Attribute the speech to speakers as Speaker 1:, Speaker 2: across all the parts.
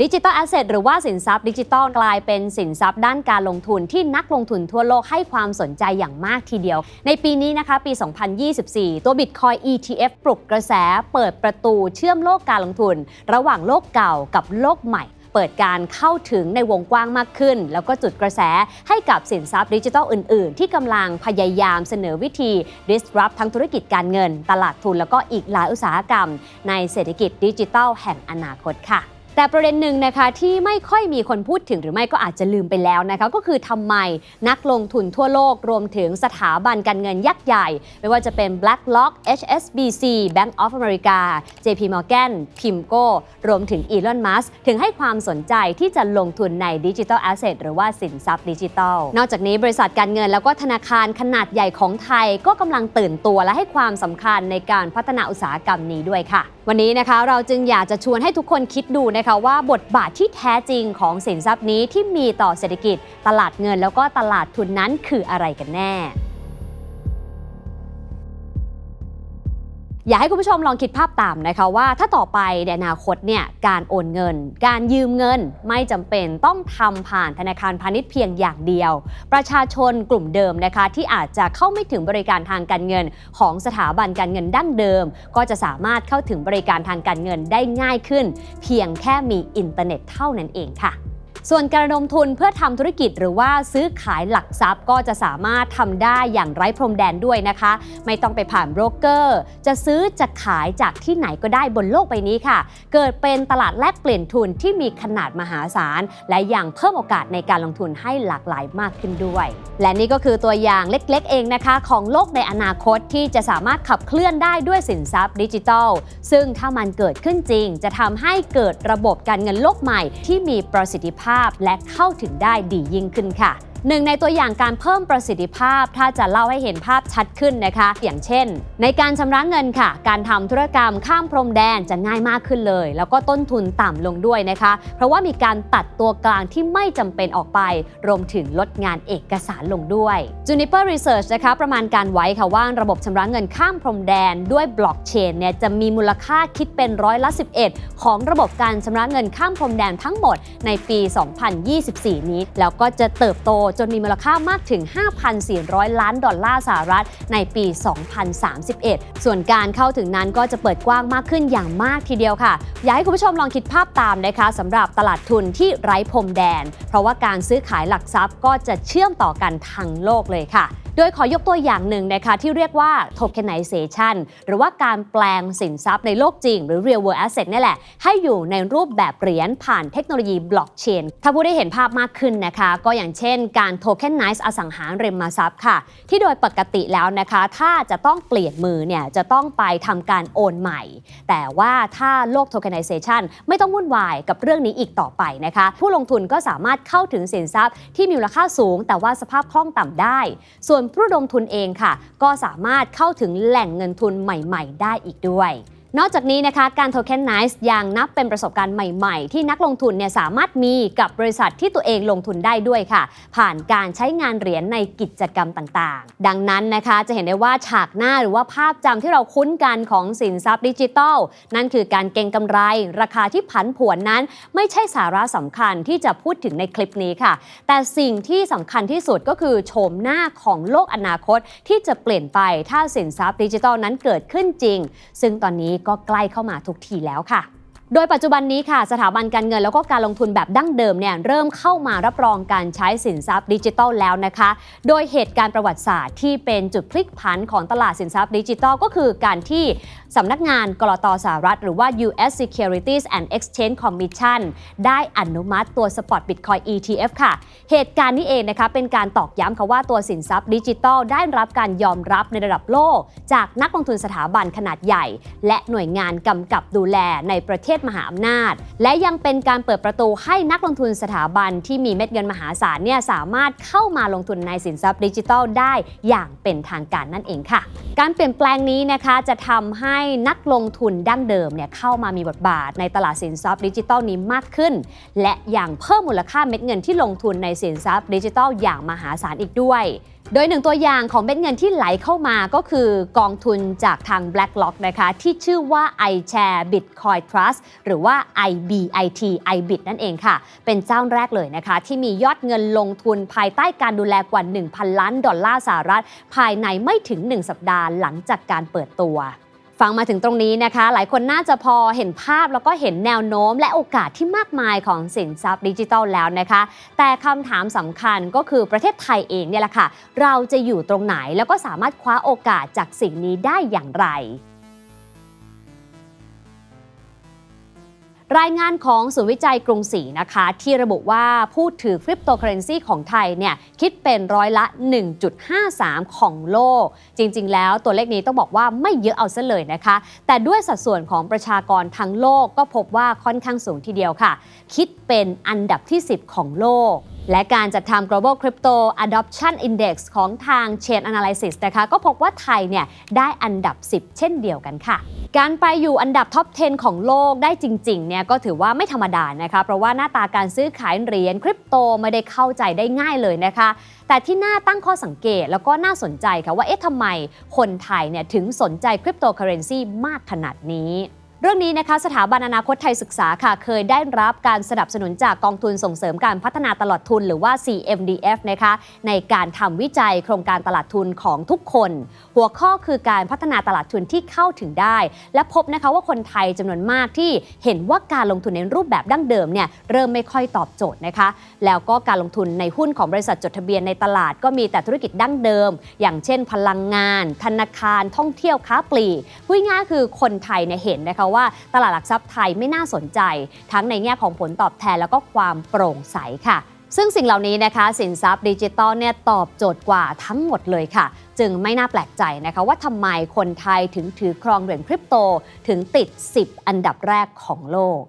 Speaker 1: ดิจิ t a ลแอสเซทหรือว่าสินทรัพย์ดิจิทัลกลายเป็นสินทรัพย์ด้านการลงทุนที่นักลงทุนทั่วโลกให้ความสนใจอย่างมากทีเดียว ในปีนี้นะคะ ปี 2024 ตัว Bitcoin ETF ปลุกกระแสเปิดประตูเชื่อมโลกการลงทุน ระหว่างโลกเก่ากับโลกใหม่เปิดการเข้าถึงในวงกว้างมากขึ้น แล้วก็จุดกระแสให้กับสินทรัพย์ดิจิทัลอื่น ๆ ที่กำลังพยายามเสนอวิธี disrupt ทั้งธุรกิจการเงิน ตลาดทุน แล้วก็อีกหลายอุตสาหกรรม ในเศรษฐกิจดิจิทัลแห่งอนาคตค่ะ แต่ประเด็นหนึ่งนะคะที่ไม่ค่อยมีคนพูดถึงหรือไม่ก็อาจจะลืมไปแล้วนะคะก็คือทำไมนักลงทุนทั่วโลกรวมถึงสถาบันการเงินยักษ์ใหญ่ ไม่ว่าจะเป็น BlackRock HSBC Bank of America JP Morgan PIMCO รวมถึง Elon Musk ถึงให้ความสนใจที่จะลงทุนในดิจิทัลแอสเซทหรือว่าสินทรัพย์ดิจิทัล นอกจากนี้บริษัทการเงินแล้วก็ธนาคารขนาดใหญ่ของไทยก็กำลังตื่นตัวและให้ความสำคัญในการพัฒนาอุตสาหกรรมนี้ด้วยค่ะวันนี้นะคะเราจึงอยากจะชวนให้ทุกคนคิดดูนะคะว่าบทบาทที่แท้จริงของสินทรัพย์นี้ที่มีต่อเศรษฐกิจ ตลาดเงินแล้วก็ตลาดทุนนั้นคืออะไรกันแน่ อยากให้คุณผู้ชมลองคิดภาพตามนะคะว่าถ้าต่อไปในอนาคตเนี่ยการโอนเงิน การยืมเงินไม่จำเป็นต้องทำผ่านธนาคารพาณิชย์เพียงอย่างเดียว ประชาชนกลุ่มเดิมนะคะที่อาจจะเข้าไม่ถึงบริการทางการเงิน ของสถาบันการเงินดั้งเดิม ก็จะสามารถเข้าถึงบริการทางการเงินได้ง่ายขึ้น เพียงแค่มีอินเทอร์เน็ตเท่านั้นเองค่ะ ส่วนการระดมทุนเพื่อทำธุรกิจหรือว่าซื้อขายหลักทรัพย์ก็จะสามารถทำได้อย่างไร้พรมแดนด้วยนะคะ ไม่ต้องไปผ่านโบรกเกอร์ จะซื้อจะขายจากที่ไหนก็ได้บนโลกใบนี้ค่ะ เกิดเป็นตลาดแลกเปลี่ยนทุนที่มีขนาดมหาศาล และยังเพิ่มโอกาสในการลงทุนให้หลากหลายมากขึ้นด้วย และนี่ก็คือตัวอย่างเล็กๆ เองนะคะ ของโลกในอนาคตที่จะสามารถขับเคลื่อนได้ด้วยสินทรัพย์ดิจิทัล ซึ่งถ้ามันเกิดขึ้นจริง จะทำให้เกิดระบบการเงินโลกใหม่ที่มีประสิทธิภาพและเข้าถึงได้ดียิ่งขึ้นค่ะ หนึ่งในตัวอย่างการเพิ่มประสิทธิภาพ ถ้าจะเล่าให้เห็นภาพชัดขึ้นนะคะ อย่างเช่น ในการชำระเงินค่ะ การทำธุรกรรมข้ามพรมแดนจะง่ายมากขึ้นเลย แล้วก็ต้นทุนต่ำลงด้วยนะคะ เพราะว่ามีการตัดตัวกลางที่ไม่จำเป็นออกไป รวมถึงลดงานเอกสารลงด้วย Juniper Research นะคะประมาณการไว้ค่ะว่าระบบชำระเงินข้ามพรมแดนด้วยบล็อกเชนเนี่ยจะมีมูลค่าคิดเป็นร้อยละ 11 ของระบบการชำระเงินข้ามพรมแดนทั้งหมดในปี 2024 นี้ แล้วก็จะเติบโตจนมีมูลค่ามากถึง 5,400 ล้านดอลลาร์สหรัฐในปี 2031 ส่วนการเข้าถึงนั้นก็จะเปิดกว้างมากขึ้นอย่างมากทีเดียวค่ะ อยากให้คุณผู้ชมลองคิดภาพตามนะคะสำหรับตลาดทุนที่ไร้พรมแดน เพราะว่าการซื้อขายหลักทรัพย์ก็จะเชื่อมต่อกันทั้งโลกเลยค่ะโดยขอยกตัวอย่างหนึ่งนะคะที่เรียกว่า tokenization หรือว่าการแปลงสินทรัพย์ในโลกจริง หรือ real world asset นี่แหละ ให้อยู่ในรูปแบบเหรียญผ่านเทคโนโลยีบล็อกเชนถ้าผู้ได้เห็นภาพมากขึ้นนะคะ ก็อย่างเช่น การ tokenize อสังหาริมทรัพย์ค่ะ ที่โดยปกติแล้วนะคะ ถ้าจะต้องเปลี่ยนมือเนี่ยจะต้องไปทำการโอนใหม่ แต่ว่าถ้าโลก tokenization ไม่ต้องวุ่นวายกับเรื่องนี้อีกต่อไปนะคะ ผู้ลงทุนก็สามารถเข้าถึงสินทรัพย์ที่มีมูลค่าสูง แต่ว่าสภาพคล่องต่ำได้ ส่วนผู้ระดมทุนเองค่ะ ก็สามารถเข้าถึงแหล่งเงินทุนใหม่ ๆ ได้อีกด้วย นอกจากนี้นะคะการ tokenize ยังนับเป็นประสบการณ์ใหม่ๆ ที่นักลงทุนเนี่ยสามารถมีกับบริษัทที่ตัวเองลงทุนได้ด้วยค่ะ ผ่านการใช้งานเหรียญในกิจกรรมต่างๆ ดังนั้นนะคะจะเห็นได้ว่าฉากหน้าหรือว่าภาพจำที่เราคุ้นกันของสินทรัพย์ดิจิทัล นั่นคือการเก็งกำไร ราคาที่ผันผวนนั้น ไม่ใช่สาระสำคัญที่จะพูดถึงในคลิปนี้ค่ะ แต่สิ่งที่สำคัญที่สุดก็คือโฉมหน้าของโลกอนาคตที่จะเปลี่ยนไปถ้าสินทรัพย์ดิจิทัลนั้นเกิดขึ้นจริง ซึ่งตอนนี้ก็ใกล้เข้ามาทุกทีแล้วค่ะ โดยปัจจุบันนี้ค่ะสถาบันการเงินแล้วก็การลงทุนแบบดั้งเดิมเนี่ยเริ่มเข้ามารับรองการใช้สินทรัพย์ดิจิทัลแล้วนะคะ โดยเหตุการณ์ประวัติศาสตร์ที่เป็นจุดพลิกผันของตลาดสินทรัพย์ดิจิทัลก็คือการที่สำนักงานกรตสหรัฐ หรือว่า U.S. Securities and Exchange Commission ได้อนุมัติตัว Spot Bitcoin ETF ค่ะ เหตุการณ์นี้เองนะคะเป็นการตอกย้ำค่ะว่าตัวสินทรัพย์ดิจิทัลได้รับการยอมรับในระดับโลก จากนักลงทุนสถาบันขนาดใหญ่ และหน่วยงานกำกับดูแลในประเทศมหาอำนาจ และยังเป็นการเปิดประตูให้นักลงทุนสถาบันที่มีเม็ดเงินมหาศาลเนี่ยสามารถเข้ามาลงทุนในสินทรัพย์ดิจิทัลได้อย่างเป็นทางการนั่นเองค่ะ การเปลี่ยนแปลงนี้นะคะจะทำให้นักลงทุนดั้งเดิมเนี่ยเข้ามามีบทบาทในตลาดสินทรัพย์ดิจิทัลนี้มากขึ้น และยังเพิ่มมูลค่าเม็ดเงินที่ลงทุนในสินทรัพย์ดิจิทัลอย่างมหาศาลอีกด้วย โดยหนึ่งตัวอย่างของเม็ดเงินที่ไหลเข้ามาก็คือกองทุนจากทาง BlackRock นะคะที่ชื่อว่า iShare Bitcoin Trust หรือว่า IBIT IBIT นั่นเองค่ะ เป็นเจ้าแรกเลยนะคะ ที่มียอดเงินลงทุนภายใต้การดูแลกว่า 1,000 ล้านดอลลาร์สหรัฐ ภายในไม่ถึง 1 สัปดาห์หลังจากการเปิดตัว ฟังมาถึงตรงนี้นะคะ หลายคนน่าจะพอเห็นภาพแล้วก็เห็นแนวโน้มและโอกาสที่มากมายของสินทรัพย์ดิจิทัลแล้วนะคะ แต่คำถามสำคัญก็คือประเทศไทยเองเนี่ยแหละค่ะ เราจะอยู่ตรงไหนแล้วก็สามารถคว้าโอกาสจากสิ่งนี้ได้อย่างไร รายงานของศูนย์วิจัยกรุงศรีนะคะ ที่ระบุว่าผู้ถือคริปโตเคอเรนซีของไทยเนี่ยคิดเป็นร้อยละ 1.53 ของโลก จริงๆ แล้วตัวเลขนี้ต้องบอกว่าไม่เยอะเอาซะเลยนะคะ แต่ด้วยสัดส่วนของประชากรทั้งโลกก็พบว่าค่อนข้างสูงทีเดียวค่ะ คิดเป็นอันดับที่ 10 ของโลก และการจัดทำ global crypto adoption index ของทาง chain analysis นะคะก็พบว่าไทยเนี่ยได้อันดับ 10 เช่นเดียวกันค่ะ การไปอยู่อันดับท็อป 10 ของโลกได้จริงๆเนี่ยก็ถือว่าไม่ธรรมดานะคะ เพราะว่าหน้าตาการซื้อขายเหรียญคริปโตไม่ได้เข้าใจได้ง่ายเลยนะคะ แต่ที่น่าตั้งข้อสังเกตแล้วก็น่าสนใจค่ะว่าเอ๊ะทำไมคนไทยเนี่ยถึงสนใจคริปโตเคอเรนซีมากขนาดนี้ เรื่องนี้นะคะสถาบันอนาคตไทยศึกษาค่ะเคยได้รับการสนับสนุนจากกองทุนส่งเสริมการพัฒนาตลาดทุนหรือว่า CMDF นะคะในการทำวิจัยโครงการตลาดทุนของทุกคน หัวข้อคือการพัฒนาตลาดทุนที่เข้าถึงได้ และพบนะคะว่าคนไทยจำนวนมากที่เห็นว่าการลงทุนในรูปแบบดั้งเดิมเนี่ยเริ่มไม่ค่อยตอบโจทย์นะคะแล้วก็การลงทุนในหุ้นของบริษัทจดทะเบียนในตลาดก็มีแต่ธุรกิจดั้งเดิม อย่างเช่น พลังงาน ธนาคารท่องเที่ยวค้าปลีกพูดง่ายคือคนไทยเนี่ยเห็นนะคะว่าตลาดหลักทรัพย์ไทยไม่น่าสนใจ ทั้งในแง่ของผลตอบแทนแล้วก็ความโปร่งใสค่ะซึ่งสิ่งเหล่านี้นะคะ สินทรัพย์ดิจิตอลเนี่ยตอบโจทย์กว่าทั้งหมดเลยค่ะ จึงไม่น่าแปลกใจนะคะ ว่าทำไมคนไทยถึงถือครองเหรียญคริปโตถึงติด 10 อันดับแรกของโลก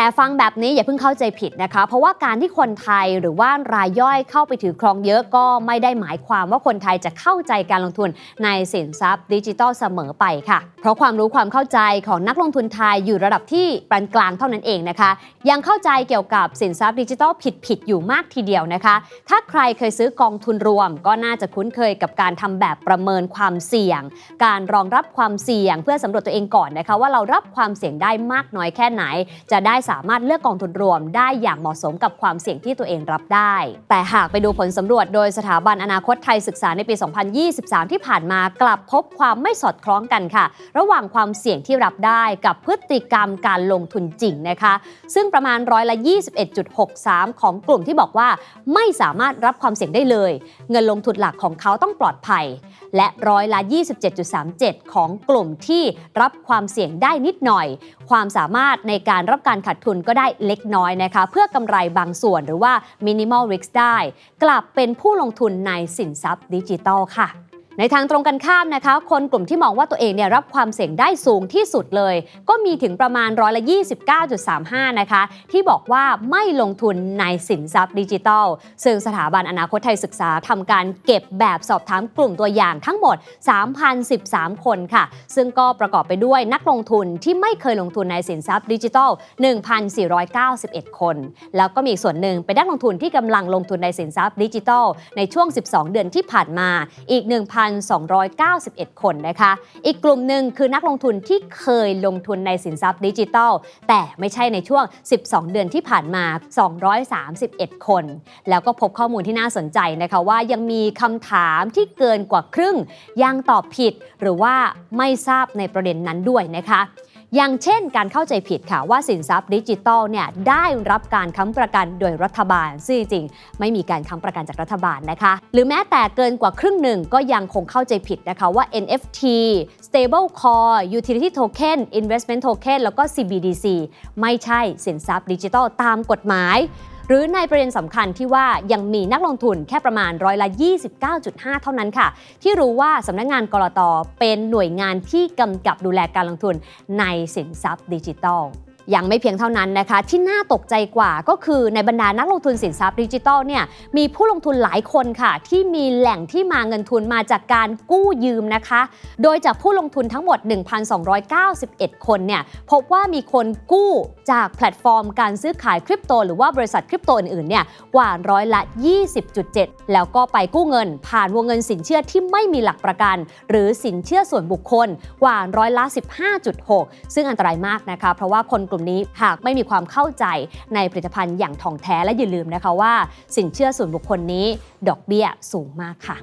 Speaker 1: แต่ฟังแบบนี้อย่าเพิ่งเข้าใจผิดนะคะ เพราะว่าการที่คนไทยหรือว่ารายย่อยเข้าไปถือครองเยอะก็ไม่ได้หมายความว่าคนไทยจะเข้าใจการลงทุนในสินทรัพย์ดิจิทัลเสมอไปค่ะ เพราะความรู้ความเข้าใจของนักลงทุนไทยอยู่ระดับที่ปานกลางเท่านั้นเองนะคะ ยังเข้าใจเกี่ยวกับสินทรัพย์ดิจิทัลผิดๆอยู่มากทีเดียวนะคะ ถ้าใครเคยซื้อกองทุนรวม ก็น่าจะคุ้นเคยกับการทำแบบประเมินความเสี่ยง การรองรับความเสี่ยงเพื่อสำรวจตัวเองก่อนนะคะ ว่าเรารับความเสี่ยงได้มากน้อยแค่ไหนจะได้สามารถเลือกกองทุนรวมได้อย่างเหมาะสมกับความเสี่ยงที่ตัวเองรับได้ แต่หากไปดูผลสำรวจโดยสถาบันอนาคตไทยศึกษาในปี 2023 ที่ผ่านมากลับพบความไม่สอดคล้องกันค่ะ ระหว่างความเสี่ยงที่รับได้กับพฤติกรรมการลงทุนจริงนะคะ ซึ่งประมาณร้อยละ 21.63 ของกลุ่มที่บอกว่า ไม่สามารถรับความเสี่ยงได้เลย เงินลงทุนหลักของเขาต้องปลอดภัย และร้อยละ 27.37 ของกลุ่มที่รับความเสี่ยงได้นิดหน่อย ความสามารถในการรับการขาดทุนก็ได้เล็กน้อยนะคะ เพื่อกำไรบางส่วนหรือว่า minimal risk ได้ กลับเป็นผู้ลงทุนในสินทรัพย์ดิจิทัลค่ะ ในทางตรงกันข้ามนะคะ คนกลุ่มที่มองว่าตัวเองเนี่ยรับความเสี่ยงได้สูงที่สุดเลย ก็มีถึงประมาณร้อยละ29.35 นะคะ ที่บอกว่าไม่ลงทุนในสินทรัพย์ดิจิทัล ซึ่งสถาบันอนาคตไทยศึกษาทำการเก็บแบบสอบถามกลุ่มตัวอย่างทั้งหมด 3,013 คนค่ะ ซึ่งก็ประกอบไปด้วยนักลงทุนที่ไม่เคยลงทุนในสินทรัพย์ดิจิทัล 1,491 คน แล้วก็มีส่วนหนึ่งเป็นนักลงทุนที่กำลังลงทุนในสินทรัพย์ดิจิทัล ในช่วง 12 เดือนที่ผ่านมาอีก1,291 คนนะคะ อีกกลุ่มหนึ่งคือนักลงทุนที่เคยลงทุนในสินทรัพย์ดิจิทัล แต่ไม่ใช่ในช่วง 12 เดือนที่ผ่านมา 231 คน แล้วก็พบข้อมูลที่น่าสนใจนะคะว่ายังมีคำถามที่เกินกว่าครึ่งยังตอบผิด หรือว่าไม่ทราบในประเด็นนั้นด้วยนะคะ อย่างเช่นการเข้าใจผิดค่ะว่าสินทรัพย์ดิจิทัลเนี่ยได้รับการค้ำประกันโดยรัฐบาล ซึ่งจริงไม่มีการค้ำประกันจากรัฐบาลนะคะ หรือแม้แต่เกินกว่าครึ่งหนึ่งก็ยังคงเข้าใจผิดนะคะว่า NFT stable coin utility token investment token แล้วก็ CBDC ไม่ใช่สินทรัพย์ดิจิทัลตามกฎหมาย หรือในประเด็นสำคัญที่ว่ายังมีนักลงทุนแค่ประมาณร้อยละ 29.5 เท่านั้นค่ะ ที่รู้ว่าสำนักงานกรตเป็นหน่วยงานที่กำกับดูแลการลงทุนในสินทรัพย์ดิจิทัล ยังไม่เพียงเท่านั้นนะคะ ที่น่าตกใจกว่าก็คือในบรรดานักลงทุนสินทรัพย์ดิจิทัลเนี่ยมีผู้ลงทุนหลายคนค่ะ ที่มีแหล่งที่มาเงินทุนมาจากการกู้ยืมนะคะ โดยจากผู้ลงทุนทั้งหมด 1,291 คนเนี่ยพบว่ามีคนกู้จากแพลตฟอร์มการซื้อขายคริปโต หรือว่าบริษัทคริปโตอื่นๆเนี่ยกว่าร้อยละ 20.7 แล้วก็ไปกู้เงิน ผ่านวงเงินสินเชื่อที่ไม่มีหลักประกัน หรือสินเชื่อส่วนบุคคลกว่าร้อยละ 15.6 ซึ่งอันตรายมากนะคะ เพราะว่าคนกลุ่มนี้หากไม่มีความเข้าใจในผลิตภัณฑ์อย่างท่องแท้และอย่าลืมนะคะว่า สินเชื่อส่วนบุคคลนี้ ดอกเบี้ยสูงมากค่ะ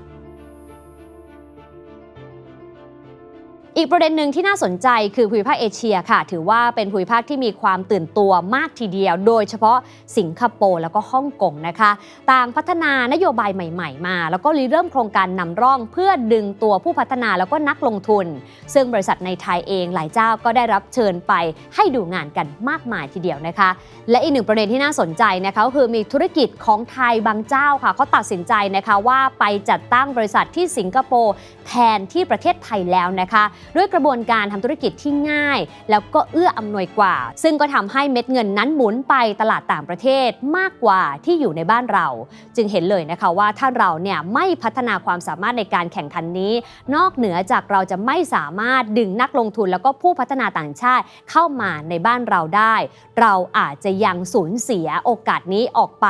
Speaker 1: อีกประเด็นหนึ่งที่น่าสนใจคือภูมิภาคเอเชียค่ะ ถือว่าเป็นภูมิภาคที่มีความตื่นตัวมากทีเดียว โดยเฉพาะสิงคโปร์แล้วก็ฮ่องกงนะคะ ต่างพัฒนานโยบายใหม่ ๆ มา แล้วก็ริเริ่มโครงการนำร่องเพื่อดึงตัวผู้พัฒนาแล้วก็นักลงทุน ซึ่งบริษัทในไทยเองหลายเจ้าก็ได้รับเชิญไปให้ดูงานกันมากมายทีเดียวนะคะ และอีกหนึ่งประเด็นที่น่าสนใจนะคะก็คือมีธุรกิจของไทยบางเจ้าค่ะเขาตัดสินใจนะคะว่าไปจัดตั้งบริษัทที่สิงคโปร์แทนที่ประเทศไทยแล้วนะคะด้วยกระบวนการทำธุรกิจที่ง่าย แล้วก็เอื้ออำนวยกว่า ซึ่งก็ทำให้เม็ดเงินนั้นหมุนไปตลาดต่างประเทศมากกว่าที่อยู่ในบ้านเรา จึงเห็นเลยนะคะว่าถ้าเราเนี่ยไม่พัฒนาความสามารถในการแข่งขันนี้ นอกเหนือจากเราจะไม่สามารถดึงนักลงทุนแล้วก็ผู้พัฒนาต่างชาติเข้ามาในบ้านเราได้ เราอาจจะยังสูญเสียโอกาสนี้ออกไป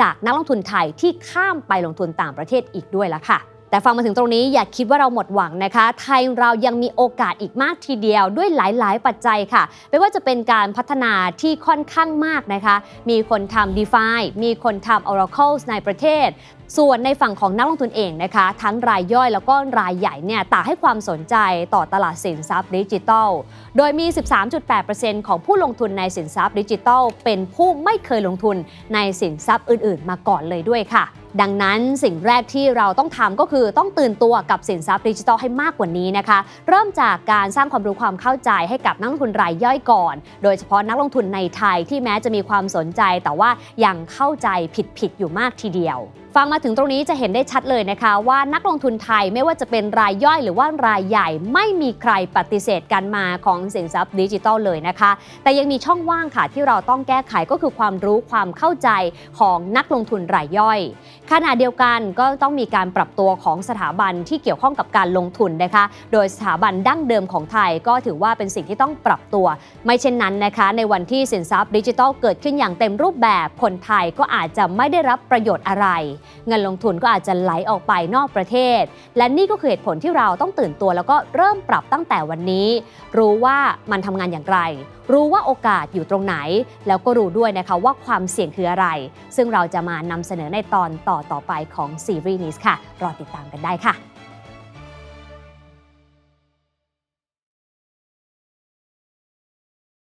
Speaker 1: จากนักลงทุนไทยที่ข้ามไปลงทุนต่างประเทศอีกด้วยละค่ะ แต่ฟังมาถึงตรงนี้อย่าคิดว่าเราหมดหวังนะคะ ไทยเรายังมีโอกาสอีกมากทีเดียวด้วยหลาย ๆ ปัจจัยค่ะ ไม่ว่าจะเป็นการพัฒนาที่ค่อนข้างมากนะคะ มีคนทำ d e f i มีคนทำ Oracle ในประเทศ ส่วนในฝั่งของนักลงทุนเองนะคะ ทั้งรายย่อยแล้วก็รายใหญ่เนี่ยต่างให้ความสนใจต่อตลาดสินทรัพย์ดิจิทัล โดยมี 13.8%ของผู้ลงทุนในสินทรัพย์ดิจิทัล เป็นผู้ไม่เคยลงทุนในสินทรัพย์อื่น ๆ มาก่อนเลยด้วยค่ะ ดังนั้นสิ่งแรกที่เราต้องทำก็คือต้องตื่นตัวกับสินทรัพย์ดิจิทัลให้มากกว่านี้นะคะ เริ่มจากการสร้างความรู้ความเข้าใจให้กับนักลงทุนรายย่อยก่อน โดยเฉพาะนักลงทุนในไทยที่แม้จะมีความสนใจ แต่ว่ายังเข้าใจผิดๆอยู่มากทีเดียวฟังมาถึงตรงนี้จะเห็นได้ชัดเลยนะคะว่านักลงทุนไทยไม่ว่าจะเป็นรายย่อยหรือว่ารายใหญ่ไม่มีใครปฏิเสธการมาของสินทรัพย์ดิจิทัลเลยนะคะ แต่ยังมีช่องว่างค่ะที่เราต้องแก้ไขก็คือความรู้ความเข้าใจของนักลงทุนรายย่อยขณะเดียวกันก็ต้องมีการปรับตัวของสถาบันที่เกี่ยวข้องกับการลงทุนนะคะ โดยสถาบันดั้งเดิมของไทยก็ถือว่าเป็นสิ่งที่ต้องปรับตัว ไม่เช่นนั้นนะคะ ในวันที่สินทรัพย์ดิจิทัลเกิดขึ้นอย่างเต็มรูปแบบคนไทยก็อาจจะไม่ได้รับประโยชน์อะไร เงินลงทุนก็อาจจะไหลออกไปนอกประเทศ และนี่ก็คือเหตุผลที่เราต้องตื่นตัว แล้วก็เริ่มปรับตั้งแต่วันนี้ รู้ว่ามันทำงานอย่างไร รู้ว่าโอกาสอยู่ตรงไหน แล้วก็รู้ด้วยนะคะว่าความเสี่ยงคืออะไร ซึ่งเราจะมานำเสนอในตอนต่อต่อไปของซีรีส์นี้ค่ะ รอติดตามกันได้ค่ะ